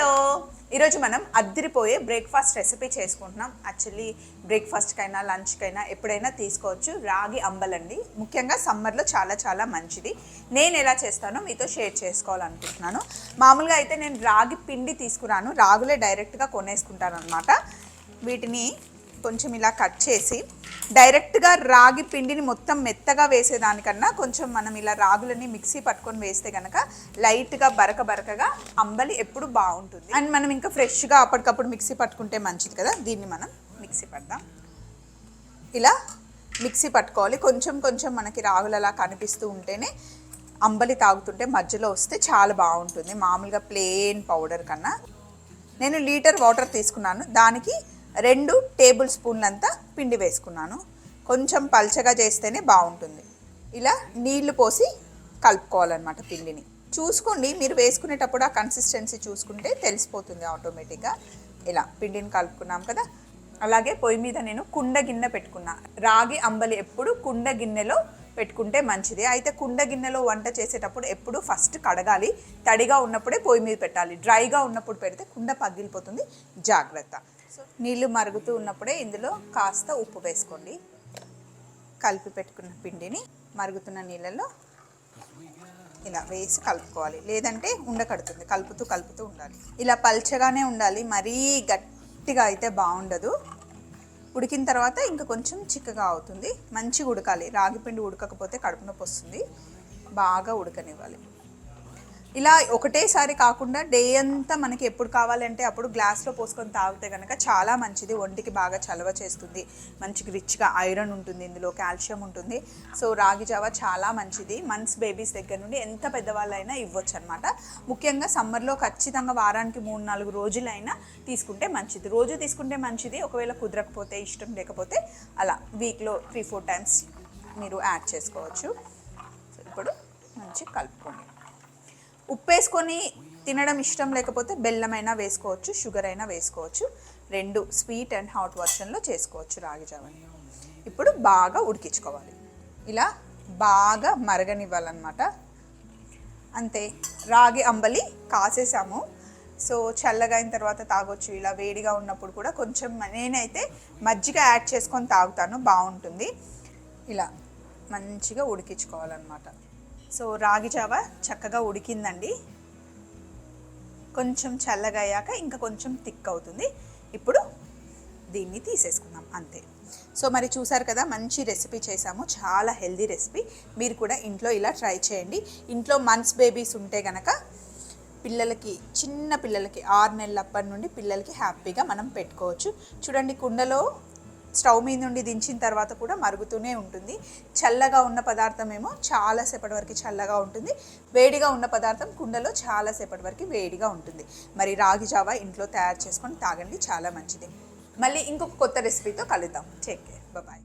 Hello. ఈరోజు మనం అద్దరిపోయే బ్రేక్ఫాస్ట్ రెసిపీ చేసుకుంటున్నాం. యాక్చువల్లీ బ్రేక్ఫాస్ట్కైనా లంచ్కైనా ఎప్పుడైనా తీసుకోవచ్చు. రాగి అంబలండి. ముఖ్యంగా సమ్మర్లో చాలా చాలా మంచిది. నేను ఎలా చేస్తానో మీతో షేర్ చేసుకోవాలనుకుంటున్నాను. మామూలుగా అయితే నేను రాగి పిండి తీసుకురాను. రాగులే డైరెక్ట్గా కొనేసుకుంటాను అనమాట వీటిని కొంచెం ఇలా కట్ చేసి డైరెక్ట్గా రాగి పిండిని మొత్తం మెత్తగా వేసేదానికన్నా కొంచెం మనం ఇలా రాగులని మిక్సీ పట్టుకొని వేస్తే కనుక లైట్గా బరక బరకగా అంబలి ఎప్పుడు బాగుంటుంది. అండ్ మనం ఇంకా ఫ్రెష్గా అప్పటికప్పుడు మిక్సీ పట్టుకుంటే మంచిది కదా? దీన్ని మనం మిక్సీ పడదాం. ఇలా మిక్సీ పట్టుకోవాలి. కొంచెం కొంచెం మనకి రాగులలా కనిపిస్తూ ఉంటేనే అంబలి తాగుతుంటే మధ్యలో వస్తే చాలా బాగుంటుంది. మామూలుగా ప్లెయిన్ పౌడర్ కన్నా. నేను లీటర్ వాటర్ తీసుకున్నాను. దానికి రెండు టేబుల్ స్పూన్లంతా పిండి వేసుకున్నాను. కొంచెం పల్చగా చేస్తేనే బాగుంటుంది. ఇలా నీళ్ళు పోసి కలుపుకోవాలన్నమాట పిండిని. చూసుకోండి మీరు వేసుకునేటప్పుడు ఆ కన్సిస్టెన్సీ చూసుకుంటే తెలిసిపోతుంది ఆటోమేటిక్గా ఇలా పిండిని కలుపుకున్నాం కదా. అలాగే పొయ్యి మీద నేను కుండ గిన్నె పెట్టుకున్నా. రాగి అంబలి ఎప్పుడు కుండ గిన్నెలో పెట్టుకుంటే మంచిది. అయితే కుండ గిన్నెలో వంట చేసేటప్పుడు ఎప్పుడు ఫస్ట్ కడగాలి. తడిగా ఉన్నప్పుడే పొయ్యి మీద పెట్టాలి. డ్రైగా ఉన్నప్పుడు పెడితే కుండ పగిలిపోతుంది. జాగ్రత్త. నీళ్ళు మరుగుతూ ఉన్నప్పుడే ఇందులో కాస్త ఉప్పు వేసుకోండి. కలిపి పెట్టుకున్న పిండిని మరుగుతున్న నీళ్ళలో ఇలా వేసి కలుపుకోవాలి. లేదంటే ఉండకడుతుంది. కలుపుతూ కలుపుతూ ఉండాలి. ఇలా పల్చగానే ఉండాలి. మరీ గట్టిగా అయితే బాగుండదు. ఉడికిన తర్వాత ఇంకా కొంచెం చిక్కగా అవుతుంది. మంచిగా ఉడకాలి. రాగిపిండి ఉడకకపోతే కడుపు నొప్పి వస్తుంది. బాగా ఉడకనివ్వాలి. ఇలా ఒకటేసారి కాకుండా డే అంతా మనకి ఎప్పుడు కావాలంటే అప్పుడు గ్లాస్లో పోసుకొని తాగితే కనుక చాలా మంచిది. ఒంటికి బాగా చలవ చేస్తుంది. మంచిగా రిచ్గా ఐరన్ ఉంటుంది ఇందులో కాల్షియం ఉంటుంది. సో రాగి జావ చాలా మంచిది. మంత్స్ బేబీస్ దగ్గర నుండి ఎంత పెద్దవాళ్ళైనా ఇవ్వచ్చు అనమాట ముఖ్యంగా సమ్మర్లో ఖచ్చితంగా వారానికి మూడు నాలుగు రోజులైనా తీసుకుంటే మంచిది. రోజు తీసుకుంటే మంచిది. ఒకవేళ కుదరకపోతే ఇష్టం లేకపోతే అలా వీక్లో త్రీ ఫోర్ టైమ్స్ మీరు యాడ్ చేసుకోవచ్చు. సో ఇప్పుడు మంచిగా కలుపుకోండి. ఉప్పు వేసుకొని తినడం ఇష్టం లేకపోతే బెల్లమైనా వేసుకోవచ్చు షుగర్ అయినా వేసుకోవచ్చు. రెండు స్వీట్ అండ్ హాట్ వర్షన్లో చేసుకోవచ్చు రాగి జావని. ఇప్పుడు బాగా ఉడికించుకోవాలి. ఇలా బాగా మరగనివ్వాలన్నమాట. అంతే. రాగి అంబలి కాసేసాము. సో చల్లగా అయిన తర్వాత తాగొచ్చు. ఇలా వేడిగా ఉన్నప్పుడు కూడా కొంచెం నేనైతే మజ్జిగ యాడ్ చేసుకొని తాగుతాను. బాగుంటుంది. ఇలా మంచిగా ఉడికించుకోవాలన్నమాట. సో రాగి జావ చక్కగా ఉడికిందండి. కొంచెం చల్లగా అయ్యాక ఇంకా కొంచెం థిక్ అవుతుంది. ఇప్పుడు దీన్ని తీసేసుకుందాం అంతే. సో మరి చూసారు కదా మంచి రెసిపీ చేసాము చాలా హెల్దీ రెసిపీ. మీరు కూడా ఇంట్లో ఇలా ట్రై చేయండి. ఇంట్లో మంత్స్ బేబీస్ ఉంటే గనక పిల్లలకి చిన్న పిల్లలకి ఆరు నెలల అప్పటి నుండి పిల్లలకి హ్యాపీగా మనం పెట్టుకోవచ్చు. చూడండి కుండలో స్టవ్ మీద నుండి దించిన తర్వాత కూడా మరుగుతూనే ఉంటుంది. చల్లగా ఉన్న పదార్థం ఏమో చాలాసేపటి వరకు చల్లగా ఉంటుంది. వేడిగా ఉన్న పదార్థం కుండలో చాలాసేపటి వరకు వేడిగా ఉంటుంది. మరి రాగి జావా ఇంట్లో తయారు చేసుకొని తాగండి చాలా మంచిది. మళ్ళీ ఇంకొక కొత్త రెసిపీతో కలుద్దాం. Take care bye